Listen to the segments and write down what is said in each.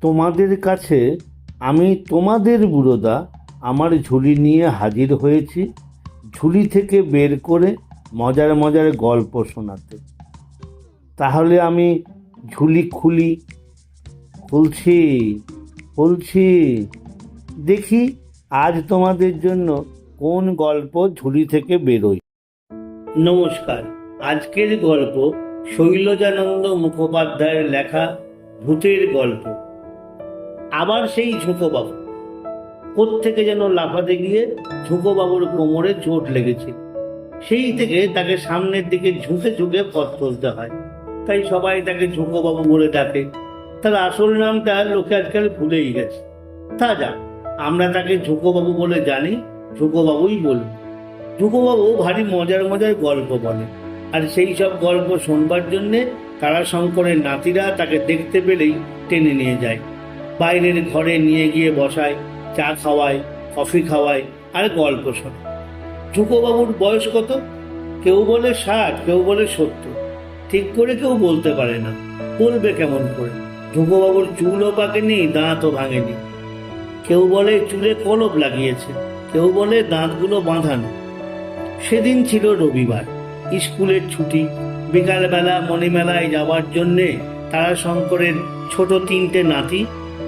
তোমাদের কাছে আমি তোমাদের বুড়োদা আমার ঝুলি নিয়ে হাজির হয়েছি, ঝুলি থেকে বের করে মজার মজার গল্প শোনাতে। তাহলে আমি ঝুলি খুলি, খুলছি খুলছি। দেখি আজ তোমাদের জন্য কোন গল্প ঝুলি থেকে বেরোয়। নমস্কার, আজকের গল্প শৈলজানন্দ মুখোপাধ্যায়ের লেখা ভূতের গল্প। আবার সেই ঝুঁকোবাবু। কোত্থেকে যেন লাফাতে গিয়ে ঝুঁকোবাবুর কোমরে চোট লেগেছিল সেই থেকে তাকে সামনের দিকে ঝুঁকে ঝুঁকে পথ চলতে হয়। তাই সবাই তাকে ঝুঁকোবাবু বলে ডাকে। তার আসল নামটা লোকে আজকাল ভুলেই গেছে। তা যাক, আমরা তাকে ঝুঁকোবাবু বলে জানি, ঝুঁকোবাবুই বলব ঝুঁকোবাবু ভারী মজার মজার গল্প বলে। আর সেই সব গল্প শোনবার জন্যে তারাশঙ্করের নাতিরা তাকে দেখতে পেলেই টেনে নিয়ে যায়। বাইরের ঘরে নিয়ে গিয়ে বসায়, চা খাওয়ায়, কফি খাওয়ায় আর গল্প শোনায়। ঝুঁকোবাবুর বয়স কত? কেউ বলে ষাট, কেউ বলে সত্তর। ঠিক করে কেউ বলতে পারে না, বলবে কেমন করে? ঝুঁকোবাবুর চুলও পাকেনি দাঁতও ভাঙেনি। কেউ বলে চুলে কলপ লাগিয়েছে, কেউ বলে দাঁতগুলো বাঁধানো। সেদিন ছিল রবিবার, স্কুলের ছুটি। বিকালবেলা মণিমেলায় যাওয়ার জন্যে তারা শঙ্করের ছোট তিনটে নাতি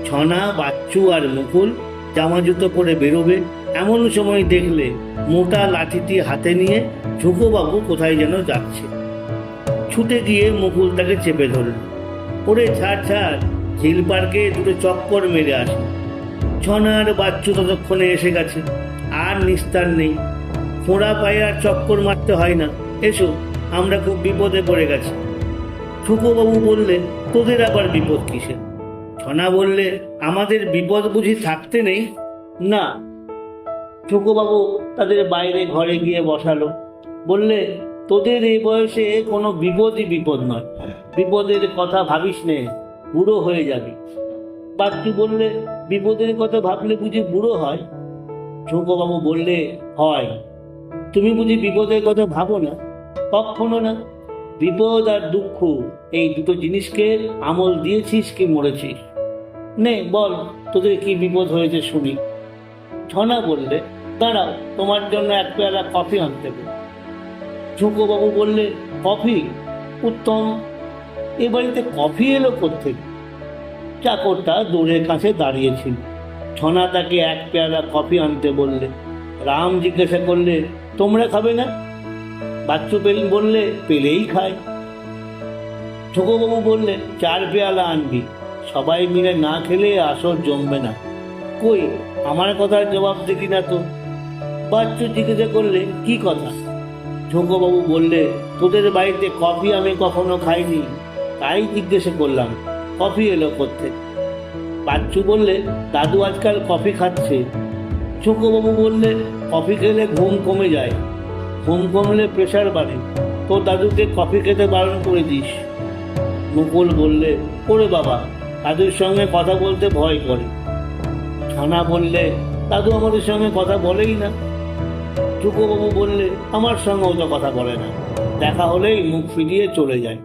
ছনা, বাচ্চু আর মুকুল জামা জুতো পরে বেরোবে, এমন সময় দেখলে মোটা লাঠিটি হাতে নিয়ে ঝুঁকোবাবু কোথায় যেন যাচ্ছে। ছুটে গিয়ে মুকুল তাকে চেপে ধরল। ওরে ছাড় ছাড়, ঝিল পার্কে দুটো চক্কর মেরে আসে। ছনার বাচ্চু ততক্ষণে এসে গেছে। আর নিস্তার নেই। ফোঁড়া পায়ে আর চক্কর মারতে হয় না। এসো, আমরা খুব বিপদে পড়ে গেছি। ঠুকোবাবু বললে, তোদের আবার বিপদ কিসে ছনা বললে আমাদের বিপদ বুঝি থাকতে নেই? না। ঠুকোবাবু তাদের বাইরে ঘরে গিয়ে বসালো। বললে, তোদের এই বয়সে কোনো বিপদই বিপদ নয়। বিপদের কথা ভাবিস নে, বুড়ো হয়ে যাবি। বাচ্চু বললে, বিপদের কথা ভাবলে বুঝি বুড়ো হয়? ঠুকোবাবু বললে, হয়। তুমি বুঝি বিপদের কথা ভাবো না? কখনো না। বিপদ আর দুঃখ, এই দুটো জিনিসকে আমল দিয়েছিস কি মরেছিস? নে, বল, তোদের কি বিপদ হয়েছে শুনি। ছনা বললে, দাঁড়াও, তোমার জন্য এক পেয়ালা কফি আনতে ঝুঁকোবাবু বললে, কফি? উত্তম, এ বাড়িতে কফি এলো কোথেকে চাকরটা দৌড়ের কাছে দাঁড়িয়েছিল। ছনা তাকে এক পেয়ালা কফি আনতে বললে, রাম জিজ্ঞাসা করলে, তোমরা খাবে না? বাচ্চু পেল বললে, পেলেই খায়। ঠোকোবাবু বললে, চার পেয়ালা আনবি। সবাই মিলে না খেলে আসর জমবে না। কই, আমার কথার জবাব দেখি না তো। বাচ্চু জিজ্ঞাসা করলে, কি কথা? ঝোঁকোবাবু বললে, তোদের বাড়িতে কফি আমি কখনো খাইনি। তাই জিজ্ঞাসা করলাম, কফি এলো করতে বাচ্চু বললে, দাদু আজকাল কফি খাচ্ছে। ঝোঁকোবাবু বললে, কফি খেলে ঘুম কমে যায়। ঘুম কমলে প্রেশার বাড়ে। তো দাদুকে কফি খেতে বারণ করে দিস। মুকুল বললে, ওরে বাবা দাদুর সঙ্গে কথা বলতে ভয় করে। ছানা বললে, দাদু আমাদের সঙ্গে কথা বলেই না। টুকুবাবু বললে, আমার সঙ্গেও তো কথা বলে না। দেখা হলেই মুখ ফিরিয়ে চলে যায়।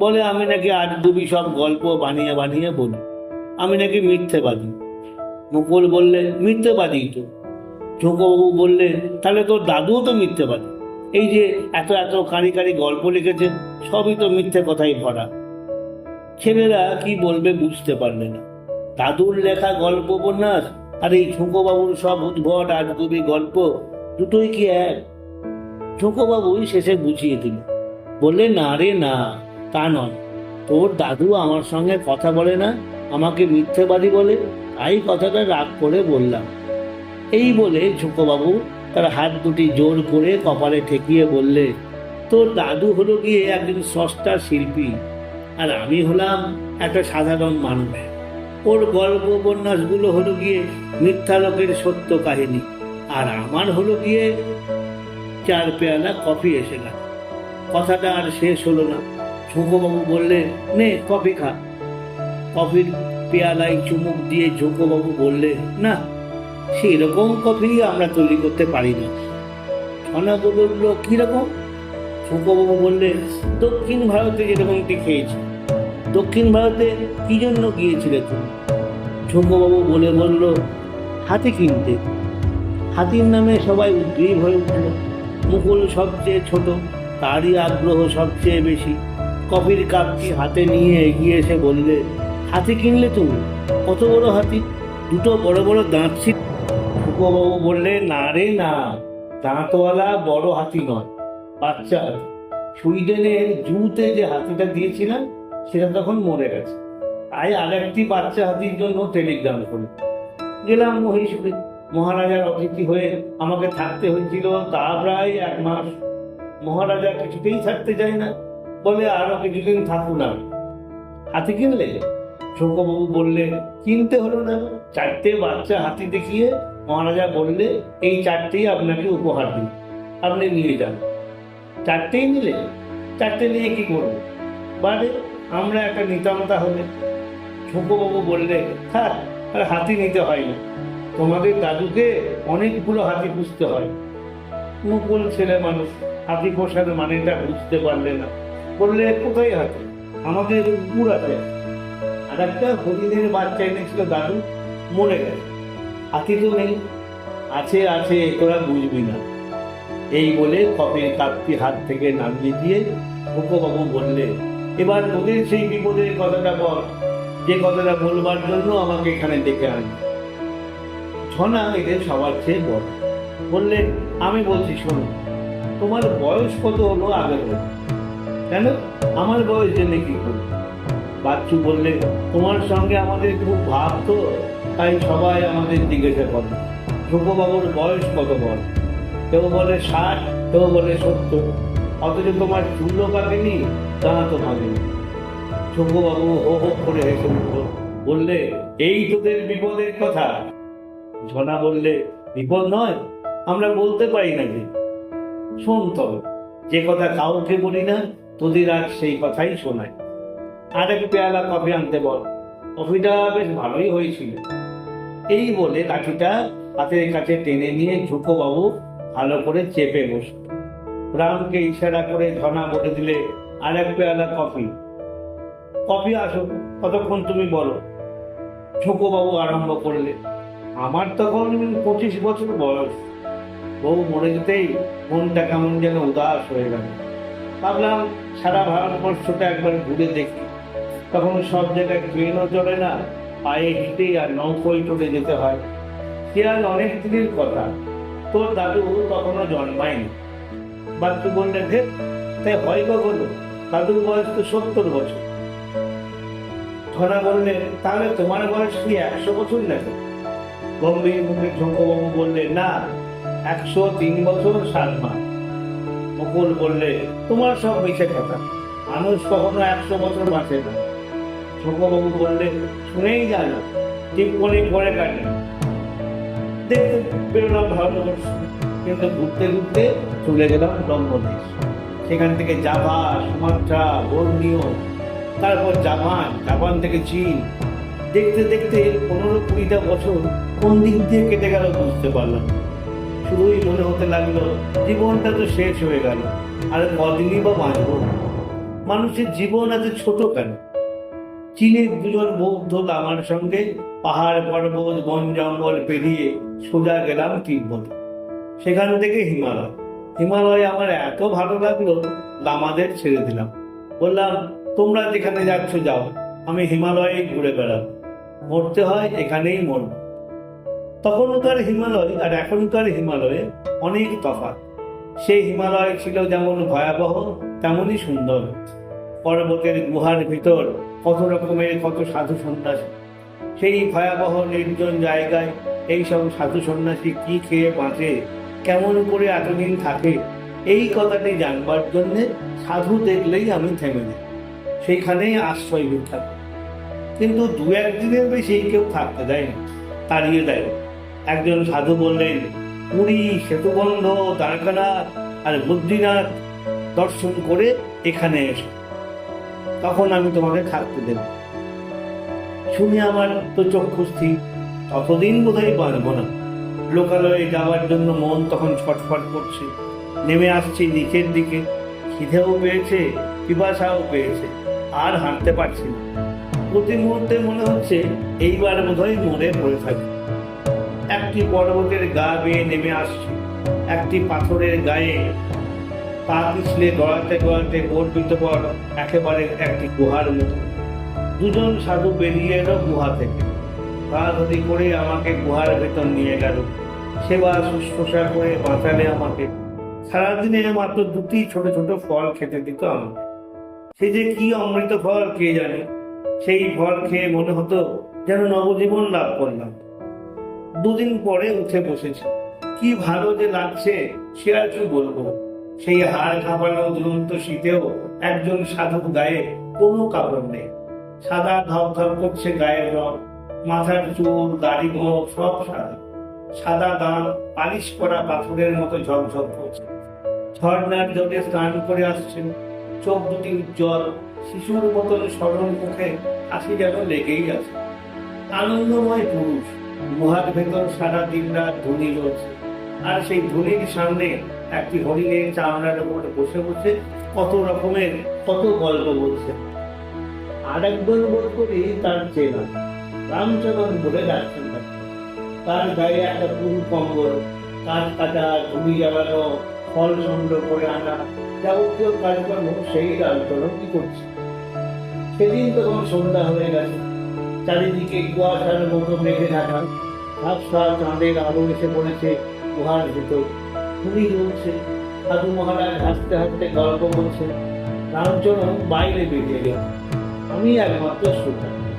বলে, আমি নাকি আজ দুবি সব গল্প বানিয়ে বানিয়ে বলি। আমি নাকি মিথ্যেবাদী। মুকুল বললে, মিথ্যেবাদী তো। ঠোকবাবু বললে, তাহলে তোর দাদুও তো মিথ্যেবাদী। এই যে এত এত কারি কারি গল্প লিখেছে, সবই তো মিথ্যে কথাই ভরা। ছেলেরা কি বলবে বুঝতে পারলে না। দাদুর লেখা গল্প উপন্যাস আর এই ঠুঁকোবাবুর সব উদ্ভট আজগুবি গল্প দুটোই কি এক? ঠুঁকোবাবুই শেষে বুঝিয়ে দিল, বললে, না রে, না, তা নয়। তোর দাদু আমার সঙ্গে কথা বলে না, আমাকে মিথ্যেবাদী বলে, তাই কথাটা রাগ করে বললাম। এই বলে ঝুঁকোবাবু তার হাত দুটি জোর করে কপালে ঠেকিয়ে বললে, তোর দাদু হলো গিয়ে একজন সস্তা শিল্পী আর আমি হলাম একটা সাধারণ মানুষ। ওর গল্প উপন্যাসগুলো হলো গিয়ে মিথ্যা লোকের সত্য কাহিনী, আর আমার হলো গিয়ে চার পেয়ালা কফি এসে গেল। কথাটা আর শেষ হলো না। ঝুঁকোবাবু বললে, নে, কফি খা। কফির পেয়ালায় চুমুক দিয়ে ঝুঁকোবাবু বললে, না, সেরকম কফি আমরা তৈরি করতে পারি না। ছনা বলল, কীরকম? ঝুঁকোবাবু বললে, দক্ষিণ ভারতে যেরকমটি খেয়েছি। দক্ষিণ ভারতে কি জন্য গিয়েছিলে তুমি? ঝুঁকোবাবু বলে বলল, হাতি কিনতে। হাতির নামে সবাই উদ্গ্রীব হয়ে উঠল। মুকুল সবচেয়ে ছোট, তারই আগ্রহ সবচেয়ে বেশি। কফির কাপটি হাতে নিয়ে এগিয়ে এসে বললে, হাতি কিনলে তুমি? কত বড় হাতি? দুটো বড় বড় দাঁত ছিল। ঠুকোবাবু বললে, না রে, না। দাঁতওয়ালা বড় হাতি নয়, বাচ্চা সুইডেনের জুতে যে হাতিটা দিয়েছিলাম সেটা তখন মরে গেছে। তাই আর একটি বাচ্চা হাতির জন্য টেলিগ্রাম করি গেলাম মহীশূরে। মহারাজার অতিথি হয়ে আমাকে থাকতে হয়েছিল তা প্রায় এক মাস। মহারাজা কিছুতেই থাকতে চায় না, বলে আরও কিছুদিন থাকুন আর হাতি কিনলে? শোকবাবু বললে, কিনতে হলো না। চারটে বাচ্চা হাতি দেখিয়ে মহারাজা বললে, এই চারটেই আপনাকে উপহার দিন আপনি নিয়ে যান। চারটেই নিলে? চারটে নিয়ে কি করব? বারে আমরা একটা নিতাম তাহলে শোকবাবু বললে, থাক, আর হাতি নিতে হয় না। তোমাদের দাদুকে অনেকগুলো হাতি পুষতে হয়। মুকুল ছেলে মানুষ, হাতি পোষার মানেটা বুঝতে পারলে না। বললে, কোথায় হাতি? আমাদের আছে। আর একটা হরিণের বাচ্চা এনেছিল দাদু, মরে গেছে। হাতি তো নেই। আছে আছে তোরা বুঝবি না। এই বলে কপের কাপটি হাত থেকে নামিয়ে দিয়ে ভূপবাবু বললে এবার তোদের সেই বিপদের কথাটা বল। যে কথাটা বলবার জন্য আমাকে এখানে ডেকে আনি। ছনা এদের সবার চেয়ে বড়। বললে আমি বলছি, শোনো, তোমার বয়স কত হলো আগে বলো কেন? আমার বয়স জেনে কি করব বাচ্চু বললে, তোমার সঙ্গে আমাদের খুব ভাব তো, তাই সবাই আমাদের জিজ্ঞাসা করে, ধ্রুববাবুর বয়স কত বড় কেউ বলে ষাট, কেউ বলে সত্তর। অথচ তোমার চুল্লো কাটেনি তা তো ভাবেনি ধ্রুববাবু হো হো, করে হেসে উঠল। বললে, এই তোদের বিপদের কথা। ঝনা বললে, বিপদ নয়, আমরা বলতে পারি না যে শোন তবে, যে কথা কাউকে বলি না, তোদের আজ সেই কথাই শোনায় আর এক পেয়ালা কফি আনতে বল। কফিটা বেশ ভালোই হয়েছিল। এই বলে লাঠিটা হাতের কাছে টেনে নিয়ে ঝুঁকো বাবু ভালো করে চেপে বসল। রামকে ইশারা করে ধনা বলে দিলে আর এক পেয়ালা কফি। কফি আসো কতক্ষণ তুমি বলো বাবু আরম্ভ করলে। আমার তখন পঁচিশ বছর বয়স। বউ মরে যেতেই মনটা কেমন যেন উদাস হয়ে গেল। ভাবলাম সারা ভারতবর্ষটা একবার ঘুরে দেখি। তখন সব জায়গায় ট্রেনও চলে না, পায়ে হেঁটে আর নৌকোয় চলে যেতে হয়। সে আর অনেক দিনের কথা। তোর দাদু তখনও জন্মায়নি। বললে ভেদ, তাই হয় কখনো দাদুর বয়স তো সত্তর বছর। ধরা বললে তাহলে তোমার বয়স কি একশো বছর নাকি? গম্ভীর মুখে ঝঙ্কবাবু বললে, না, একশো তিন বছর সাত মাস। মুকুল বললে, তোমার সব মিছে কথা, মানুষ কখনো একশো বছর বাঁচে না। ঝঙ্কবাবু বললে, শুনেই জানো টিপ্পনি করে কাটে। দেখতে বেরোলাম ভারতবর্ষ। কিন্তু ঘুরতে ঘুরতে চলে গেলাম ব্রহ্মদেশ সেখান থেকে জাভা, সুমাত্রা, বর্ণীয়, তারপর জাপান জাপান থেকে চীন। দেখতে দেখতে পনেরো কুড়িটা বছর কোন দিক দিয়ে কেটে গেল বুঝতে পারলাম। শুধুই মনে হতে লাগল, জীবনটা তো শেষ হয়ে গেল, আর কদিনই বা বাঁচবো? মানুষের জীবন এত ছোট কেন? চীনের দুজন বৌদ্ধ আমার সঙ্গে পাহাড়, পর্বত, বন, জঙ্গল পেরিয়ে সোজা গেলাম তিব্বত। সেখান থেকে হিমালয়। হিমালয় আমার এত ভালো লাগল লামাদের ছেড়ে দিলাম। বললাম, তোমরা যেখানে যাচ্ছ যাও, আমি হিমালয়ে ঘুরে বেড়াবো। মরতে হয় এখানেই মরব। তখনকার হিমালয় আর এখনকার হিমালয়ে অনেক তফাৎ। সেই হিমালয় ছিল যেমন ভয়াবহ, তেমনই সুন্দর। পর্বতের গুহার ভিতর কত রকমের, কত সাধু সন্ন্যাসী। সেই ভয়াবহ নির্জন জায়গায় এই সব সাধু সন্ন্যাসী কি খেয়ে বাঁচে কেমন করে এতদিন থাকে, এই কথাটি জানবার জন্যে সাধু দেখলেই আমি থেমে যাই। সেইখানেই আশ্রয় ভিক্ষা করি। কিন্তু দু একদিনের বেশি কেউ থাকতে দেয় না, তাড়িয়ে দেয়। একজন সাধু বললেন পুরী সেতুবন্ধ, দ্বারকানাথ আর বদ্রীনাথ দর্শন করে এখানে এসো। তখন আমি তোমাকে থাকতে দেব। শুনে আমার তো চক্ষু স্থির, ততদিন বোধহয় বাঁচবো না। লোকালয়ে যাওয়ার জন্য মন তখন ছটফট করছে। নেমে আসছি নিচের দিকে। খিদেও পেয়েছে, পিপাসাও পেয়েছে, আর হাঁটতে পারছি না। প্রতি মুহূর্তে মনে হচ্ছে এইবার বোধহয় মরে পড়ে থাকি। একটি পর্বতের গা বেয়ে নেমে আসছি। একটি পাথরের গায়ে পা পিছলে গড়াতে গড়াতে গর্বিত পর একেবারে একটি গুহার মতো। দুজন সাধু বেরিয়ে এলো গুহা থেকে। ধরি করে আমাকে গুহার ভেতর নিয়ে গেল। সেবা শুশ্রূষা করে বাঁচালে আমাকে। সারাদিনে মাত্র দুটি ছোট ছোট ফল খেতে দিত আমাকে। সে যে কি অমৃত ফল, কে জানে? সেই ফল খেয়ে মনে হতো যেন নবজীবন লাভ করলাম। দুদিন পরে উঠে বসেছি। কি ভালো যে লাগছে, সে আর কি বলব? সেই হাড় কাঁপানো দুরন্ত শীতেও একজন সাধক গায়ে কোনো কাপড় নেই। সাদা ধপ ধপ করছে গায়ের রং। মাথার চুল দাড়ি গোঁফ সব সাদা সাদা দাম পালিশ করা পাথরের মতো ঝকঝক করছে। ঝর্ণার জলে স্নান করে আসছেন। চোখ দুটি উজ্জ্বল। শিশুর মতন সরল মুখে হাসি যেন লেগেই আছে। আনন্দময় পুরুষ। গুহার ভেতর সারা দিন রাত ধনী রয়েছে আর সেই ধনির সামনে একটি হরিণের চামড়ার উপর বসে বসে কত রকমের, কত গল্প বলছে। আর একজন বোধ করি তার চেনা রামচরণ বলে যাচ্ছেন। তার গায়ে একটা ফুল কম্বল কাঠ কাটা ঝুড়ি জ্বালানো, ফল সংগ্রহ করে আনা, যাবতীয় কাজকর্ম সেই রামচরণ কি করছে? সেদিন তখন সন্ধ্যা হয়ে গেছে। চারিদিকে কুয়াশার মতো মেঘে ঢাকা। ঝাপসা চাঁদের আলো এসে পড়েছে গুহার ভেতর। খুবই জ্বলছে। সাধু মহারাজ হাসতে হাসতে গল্প বলছে রামচরণ বাইরে বেরিয়ে গেল। আমি একমাত্র শ্রোতা।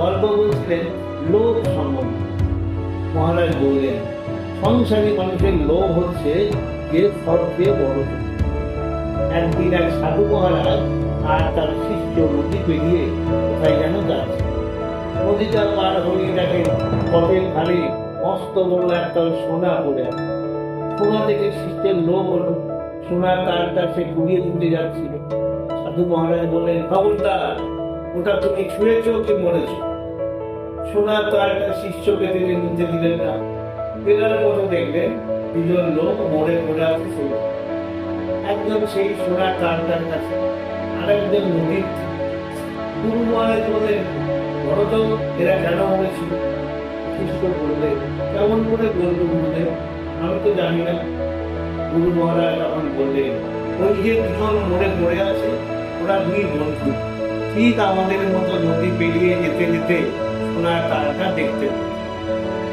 গল্প বলছিলেন লোভ সম্বন্ধে। মহারাজ বললেন, সংসারী মানুষের লোভ হচ্ছে যে সবচেয়ে বড়। একদিন এক সাধু মহারাজ আর তার শিষ্য নদী পেরিয়ে কোথায় যেন যাচ্ছে। নদীটা পার হয়ে দেখে পথের ধারে মস্ত বড় একটা সোনা পড়ে সোনা থেকে শিষ্যের লোভ হলো। সোনার তারটা সে কুড়িয়ে তুলতে যাচ্ছিল। সাধু মহারাজ বললেন, খবরদার, ওটা তুমি ছুঁয়েছ কি মরেছ? সোনার তারটা শিষ্যকে তিনি নিতে দিলেন না। ফেরার মতো দেখলেন দুজন লোক মরে পড়ে আছে। একজন সেই সোনার তারটার কাছে আর একজন নদীর গুরু মহারাজ বললেন বড় তো, এরা কেন মরেছিল শিষ্য? বললেন, কেমন করে বলব গুরুদেব? আমি তো জানি না। গুরু মহারাজ তখন বললেন, ওই যে দুজন মরে পড়ে আছে, ওরা দুই বন্ধু। ঠিক আমাদের মতো নদী পেরিয়ে যেতে যেতে সোনার তারটা দেখতে।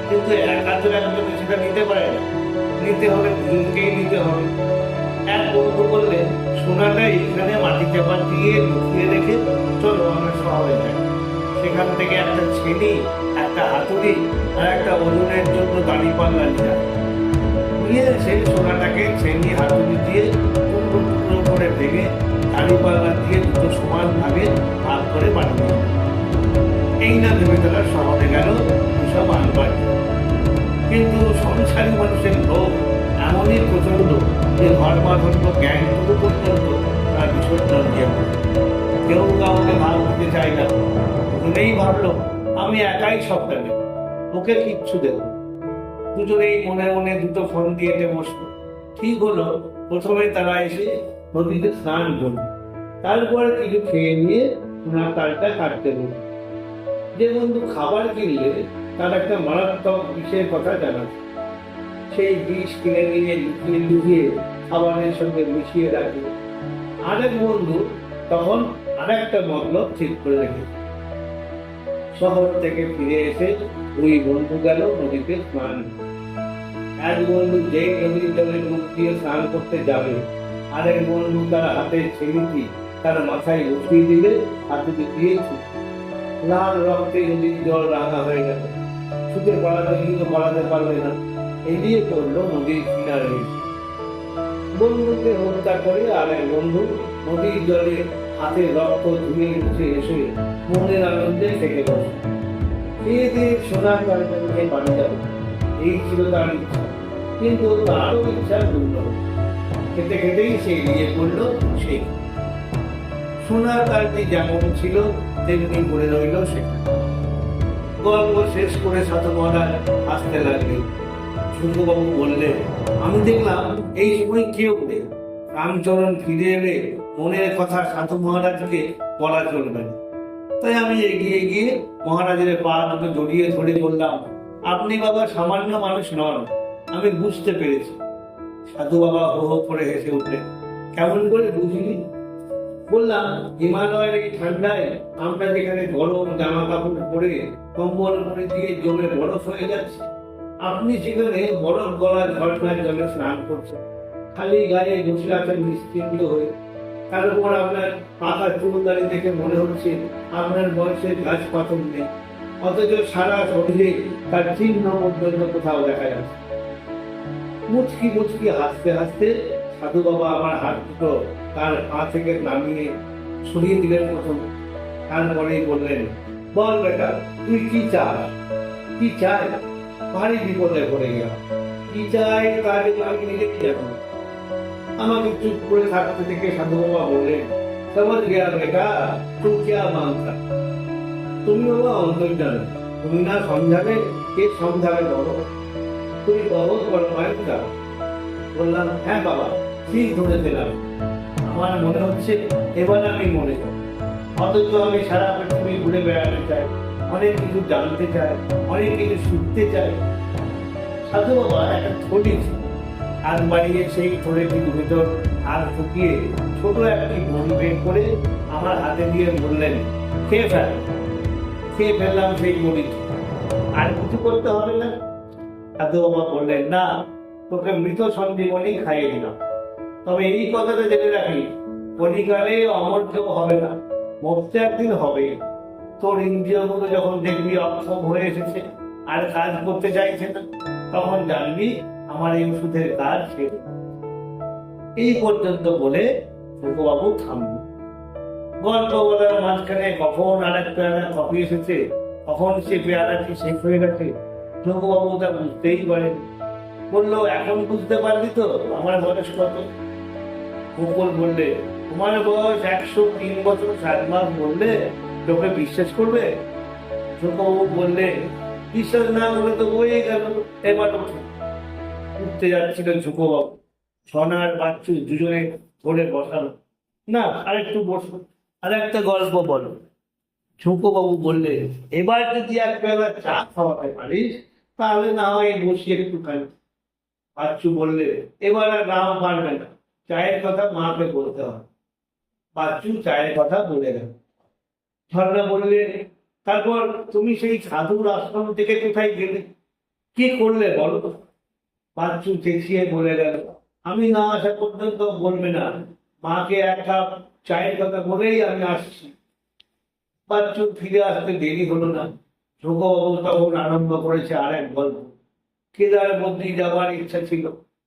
কিন্তু একা তো একজনে সেটা নিতে পারে না। নিতে হলে দুজনকেই নিতে হবে। এক বন্ধু বললেন সোনাটা এইখানে মাটি চাপা দিয়ে লুকিয়ে রেখে চলো আমরা শহরে যাই। সেখান থেকে একটা ছেনি একটা হাতুড়ি আর একটা ওজনের জন্য দাড়ি পাল্লা নিয়ে। নিয়ে এসে সোনাটাকে ছেনি হাতুড়ি দিয়ে টুকরো টুকরো করে ভেঙে দাড়ি পাল্লা দিয়ে দুটো সমান ভাগে ভাগ করে বানিয়ে না ভেবে শহরে গেল সব আনবার কিন্তু সংসারী মানুষের লোক এমনই প্রচণ্ড যে ধর্মাধর্ম জ্ঞানটুকু পর্যন্ত তার বিসর্জন দিয়ে কেউ কাউকে ভাগ দিতে চায় না। দুজনেই ভাবলো, আমি একাই সব দেবে, ওকে কিচ্ছু দেবো দুজনেই মনে মনে দুটো ফোন দিয়ে বসল। ঠিক হলো, প্রথমে তারা এসে নদীতে স্নান করল। তারপরে কিছু খেয়ে নিয়ে ওনার তালটা কাটতে বলল যে বন্ধু খাবার কিনলে তার একটা মারাত্মক বিষের কথা জানাচ্ছে সেই বিষ কিনে নিয়ে লুকিয়ে লুকিয়ে খাবারের সঙ্গে মিশিয়ে রাখে। আরেক বন্ধু তখন আরেকটা মতলব ঠিক করে রেখেছে শহর থেকে ফিরে এসে ওই বন্ধু গেল নদীতে স্নান এক বন্ধু যেই নদীর জলে মুখ দিয়ে স্নান করতে যাবে, আরেক বন্ধু তার হাতে ছেলেটি তার মাথায় উঠিয়ে দিলে হাতুটি দিয়ে ছুটে লাল রক্তে নদীর জল রাঙা হয়ে গেল ছুটে পালাতে কিন্তু পালাতে পারবে না। এড়িয়ে পড়ল নদীর কিনারে বন্ধুকে হত্যা করে আর এক বন্ধু নদীর জলে হাতে রক্ত ধুয়ে উঠে এসে মনের আনন্দে থেকে বসে। ধীরে ধীরে সোনার নিয়ে বাড়ি যাবে। এই ছিল তার ইচ্ছা, কিন্তু তারও ইচ্ছা পূর্ণ। খেতে খেতেই সে এড়িয়ে পড়ল সেই। সোনার কালটি যেমন ছিল তেমনি পড়ে রইল সেটা। গল্প শেষ করে সাধু মহারাজ আসতে লাগলেন। শুভবাবু বললেন, আমি দেখলাম এই সময় কেউ নেই। রামচরণ ফিরে এলে মনের কথা সাধু মহারাজকে বলা চলবে না। তাই আমি এগিয়ে গিয়ে মহারাজের পা দুটো জড়িয়ে ধরে বললাম, আপনি বাবা সামান্য মানুষ নন, আমি বুঝতে পেরেছি। সাধু বাবা হো হো করে হেসে উঠলেন, কেমন করে বুঝিনি বললাম, হিমালয়ের এই ঠান্ডায় আমরা যেখানে গরম জামা কাপড় পরে কম্বল পরে দিয়ে জমে বরফ হয়ে যাচ্ছে, আপনি সেখানে বরফ গলা ঝর্ণায় জলে স্নান করছেন। খালি গায়ে বসে আছেন নিশ্চিন্ত হয়ে। তার উপর আপনার পাকা চুলদারি দেখে মনে হচ্ছে আপনার বয়সের গাছ পাথর নেই। অথচ সারা শরীরে তার চিহ্ন পর্যন্ত কোথাও দেখা যাচ্ছে মুচকি মুচকি হাসতে হাসতে সাধু বাবা আমার হাত দুটো তার পা থেকে নামিয়ে ছড়িয়ে দিলেন প্রথম। তারপরেই বললেন, বল বেটা, তুই কি চাস? কি চাই? ভারী বিপদে পড়ে গেল কি চাই তার আমি নিজে কি আমাকে চুপ করে থাকতে থেকে সাধু বাবা বললেন সমাজ গেয়া বেটা তুম কিয়া মানতা? তুমি বাবা অন্তর্জান তুমি না সমঝাবে কে সমঝাবে বলো তুমি বড় বড় মায়ের বললাম হ্যাঁ বাবা, ঠিক ধরে দিলাম। আমার মনে হচ্ছে, এবার আমি মনে করি। অথচ আমি সারা পৃথিবী ঘুরে বেড়াতে চাই, অনেক কিছু জানতে চাই, অনেক কিছু শিখতে চাই। সাধু বাবা একটা থলি হাত বাড়িয়ে সেই থলেটির ভিতর হাত ঢুকিয়ে ছোট একটি বড়ি বের করে আমার হাতে দিয়ে বললেন, খেয়ে ফেল। খেয়ে ফেললাম সেই বড়িটি আর কিছু করতে হবে না। সাধু বাবা বললেন, না, তোকে মৃত সঞ্জীবনী খাইয়ে দিলাম। তবে এই কথাটা জেনে রাখি কলিকালে অমর কেউ হবে না, মরতে একদিন হবে। তোর ইন্দ্রিয়গুলো যখন দেখবি অক্ষম হয়ে এসেছে, আর কাজ করতে চাইছে না, তখন জানবি আমার এই ওষুধের কাজ এই পর্যন্ত বলে বাবু থামল গল্প বলার মাঝখানে কখন আর এক পেয়ারা কফি এসেছে, কখন সে পেয়ারাটি শেষ হয়ে গেছে বাবু তা বুঝতেই পারেন বলল, এখন বুঝতে পারলি তো, আমার বয়স কত? গোকুল বললে, তোমার বয়স একশো তিন বছর সাত মাস বললে লোকে বিশ্বাস করবে? ছোটবাবু বললে, বিশ্বাস না করলে তো বয়ে গেল। এবার উঠো উঠতে যাচ্ছিল ঝুঁকোবাবু সোনার বাচ্চু দুজনে ধরে বসানো না, আরেকটু বসো আর একটা গল্প বলো। ঝুঁকোবাবু বললে, এবার যদি এক বেলা চা খাওয়াতে পারিস, তাহলে না হয় বসি একটুখানি। বাচ্চু বললে, এবার আর নাম পারবে না। চায়ের কথা মাকে বলতে হবে বাচ্চু চায়ের কথা বলে গেল। ঝর্ণা বললে, তারপর তুমি সেই সাধুর আশ্রম থেকে কোথায় গেলে? কি করলে বলো? বাচ্চু চেঁচিয়ে বলে গেল, আমি না আসা পর্যন্ত বলবে না। মাকে এক কাপ চায়ের কথা বলেই আমি আসছি। বাচ্চু ফিরে আসতে দেরি হলো না। ধ্রুববাবু তখন আরম্ভ করেছে আর এক গল্প। কেদার মধ্যে যাওয়ার ইচ্ছা ছিল,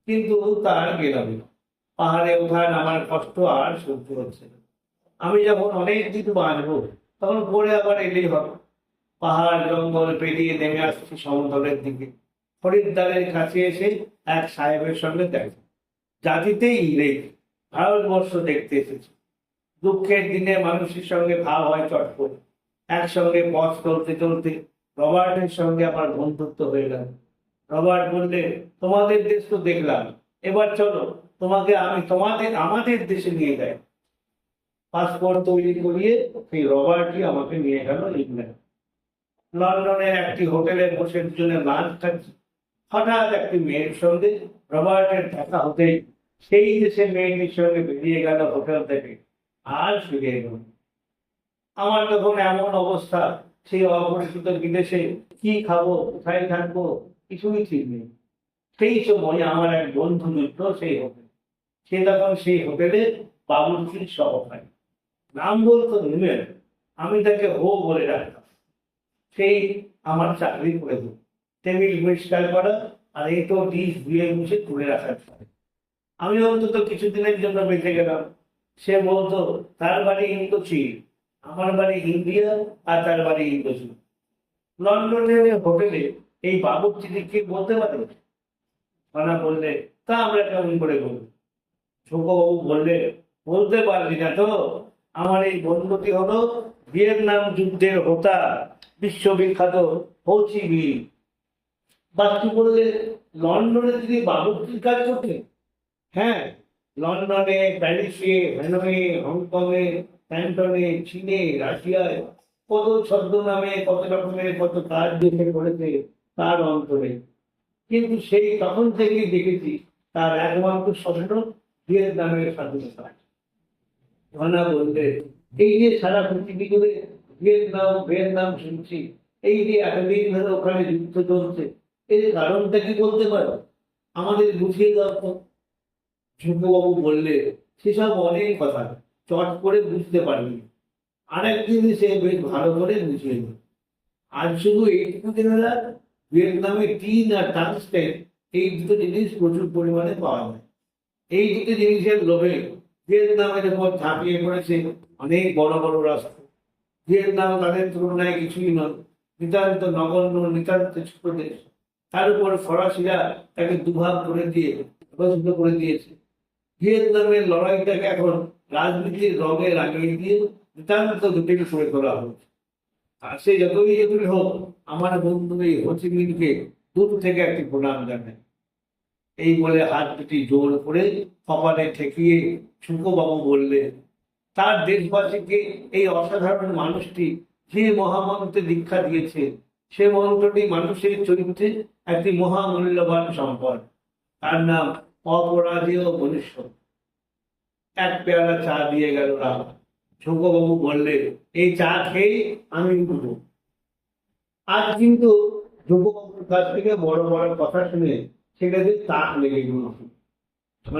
কিন্তু তার গেলাম না। পাহাড়ে ওঠার আমার কষ্ট আর সহ্য হচ্ছে না। আমি যখন অনেক কিছু বাঁচবো, তখন পরে আবার এলেই হবে। পাহাড়, জঙ্গল পেরিয়ে নেমে আসছি সমতলের দিকে। হরিদ্বারের কাছে এসে এক সাহেবের সঙ্গে দেখা। জাতিতেই ইংরেজ ভারতবর্ষ দেখতে এসেছে। দুঃখের দিনে মানুষের সঙ্গে ভাব হয় চট করে একসঙ্গে পথ চলতে চলতে রবার্টের সঙ্গে আমার বন্ধুত্ব হয়ে গেল। রবার্ট বললে, তোমাদের দেশ তো দেখলাম। এবার চলো তোমাকে আমি তোমাদের আমাদের দেশে নিয়ে যাই। পাসপোর্ট তৈরি করিয়ে সেই রবার্টই আমাকে নিয়ে গেল ইংল্যান্ড। লন্ডনের একটি হোটেলে বসে দুজনে লাঞ্চ খাচ্ছি। হঠাৎ একটি মেয়ের সঙ্গে রবার্টের দেখা হতেই সেই দেশে মেয়েটির সঙ্গে বেরিয়ে গেল হোটেল থেকে। আর ফিরে এলো আমার তখন এমন অবস্থা সেই অপরিচিত বিদেশে কি খাব, কোথায় থাকব, কিছুই ঠিক নেই। সেই সময় আমার এক বন্ধু জুটলো সেই হোটেল সে তখন সেই হোটেলে বাবুর্চির সহকারী নাম বলতো নিমের আমি তাকে হো বলে রাখতাম সেই আমার চাকরি করে দিল। টেবিল পরিষ্কার করা আর এই তো ডিশ ধুয়ে মুছে তুলে রাখার আমি অন্তত কিছুদিনের জন্য বেঁচে গেলাম। সে বলতো, তার বাড়ি ইন্দোচীন, আমার বাড়ি ইন্ডিয়া আর তার বাড়ি ইন্দোচীন। লন্ডনের হোটেলে এই বাবুর্চিটি কি বলতে পারে? বললে, তা আমরা কেমন করে বলব? ছোকবাবু বললে, বলতে পারবি না তো? আমার এই বন্ধুটি হলো ভিয়েতনাম যুদ্ধের হোতা, বিশ্ববিখ্যাত হৌচিবি। বাচ্চু বললে, লন্ডনে তিনি বাবুর্চির কাজ করতেন? হ্যাঁ লন্ডনে, প্যারিসে হ্যানয়ে হংকংয়ে, প্যান্টনে, চীনে, রাশিয়ায়, কত ছদ্মনামে, কত রকমের কত কাজ দেখে করেছে তার অন্তরে। কিন্তু সেই তখন থেকেই দেখেছি, তার একমাত্র স্বপ্ন ভিয়েতনামের স্বাধীনতা। ঘনা বললে এই যে সারা পৃথিবী জুড়ে ভিয়েতনাম ভিয়েতনাম শুনছি, এই যে এতদিন ধরে ওখানে যুদ্ধ চলছে, এর কারণটা কি বলতে পারো? আমাদের বুঝিয়ে দাও তো। ঝুঁকুবাবু বললে, সেসব অনেক কথা, চট করে বুঝতে পারবি আরেকদিন সে বেশ ভালো করে বুঝিয়ে দিল। আজ শুধু এইটুকু জেনে ভিয়েতনামে টিন আর টাংস্টেন এই দুটো জিনিস প্রচুর পরিমাণে পাওয়া যায়। এই দুটি জিনিসের লোভে ভিয়েতনামের উপর ঝাঁপিয়ে পড়েছে। অনেক বড় বড় রাষ্ট্র। ভিয়েতনাম তাদের তুলনায় কিছুই নয়। নিতান্ত নগণ্য নিতান্ত ছোট দেশ। তার উপর ফরাসিরা তাকে দুভাগ করে দিয়ে বিভক্ত করে দিয়েছে। ভিয়েতনামের লড়াইটাকে এখন রাজনীতির রঙে রাঙিয়ে দিয়ে নিতান্ত দুটিকে করে তোলা হচ্ছে আর সে যতই যতই হোক, আমার বন্ধু এই হোচিমিনকে দূর থেকে একটি প্রণাম জানায় এই বলে হাত দুটি জোর করে কপালে ঠেকিয়ে শুকোবাবু বললেন, তার দেশবাসীকে এই অসাধারণ মানুষটি যে মহামন্ত্রে দীক্ষা দিয়েছে, সে মন্ত্রটি মানুষের চরিত্রে একটি মহামূল্যবান সম্পদ। তার নাম অপরাজেয় মনুষ্য। এক পেয়ালা চা দিয়ে গেল রাম। শঙ্করবাবু বললেন, এই চা খেয়ে আমি উঠব। আজ কিন্তু ধ্রুববাবুর কাছ থেকে বড় বড় কথা শুনে সেটাতে তাক লেগে গেল।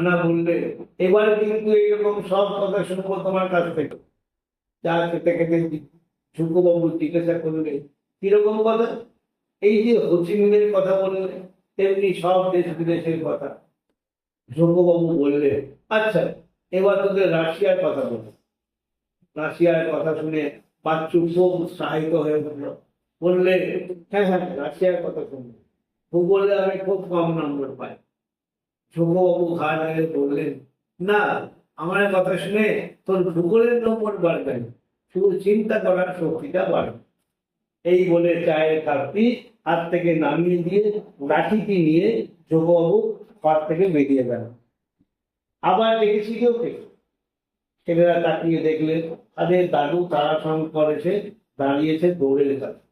না বললে, এবার কিন্তু এইরকম সব কথা শুনব তোমার কাছ থেকে। চা খেতে খেতে ঝুঁকুবাবু জিজ্ঞাসা করলে, কীরকম কথা? এই যে হোচিমিনের কথা বললে, তেমনি সব দেশ বিদেশের কথা। ঝুঁকুবাবু বললে আচ্ছা এবার তোদের রাশিয়ার কথা বল। রাশিয়ার কথা শুনে বাচ্চু খুব উৎসাহিত হয়ে উঠল বললে হ্যাঁ হ্যাঁ রাশিয়ার কথা শুনব। ভূগোলে আমি খুব কম নম্বর পাই। ঘা নেড়ে বললেন, না, আমার কথা শুনে তোর ভূগোলের নম্বর বাড়বে না। শুধু চিন্তা করার শক্তিটা বাড়বে। এই বলে চায়ের কাপটি হাত থেকে নামিয়ে দিয়ে লাঠিটি নিয়ে ধ্রুববাবু ঘর থেকে বেরিয়ে গেল। আবার দেখেছি কেউ কে ছেলেরা তাকিয়ে দেখলেন, তাদের দাদু তারাশঙ্কর এসে দাঁড়িয়েছে দৌড়ের কাছে।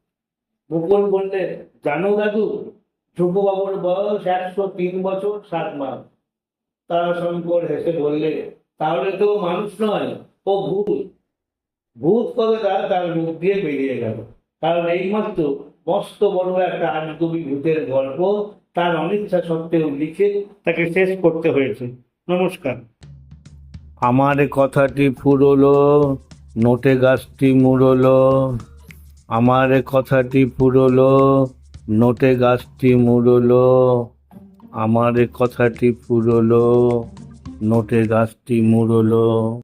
মুকুল বললে জানো দাদু ধ্রুববাবুর বয়স একশো তিন বছর সাত মাস। তারাশঙ্কর হেসে বললে, তাহলে তো মানুষ নয়, ও ভূত। ভূত কথাটা তার মুখ দিয়ে বেরিয়ে গেল। কারণ এইমাত্র মস্ত বড় একটা আজগবি ভূতের গল্প, তার অনিচ্ছা সত্ত্বেও লিখে তাকে শেষ করতে হয়েছে। নমস্কার। আমার কথাটি ফুরলো, নোটে গাছটি মুড়লো। আমার কথাটি ফুরলো নোটে গাছটি মুড়লো আমার কথাটি ফুরলো নোটে গাছটি মুড়লো।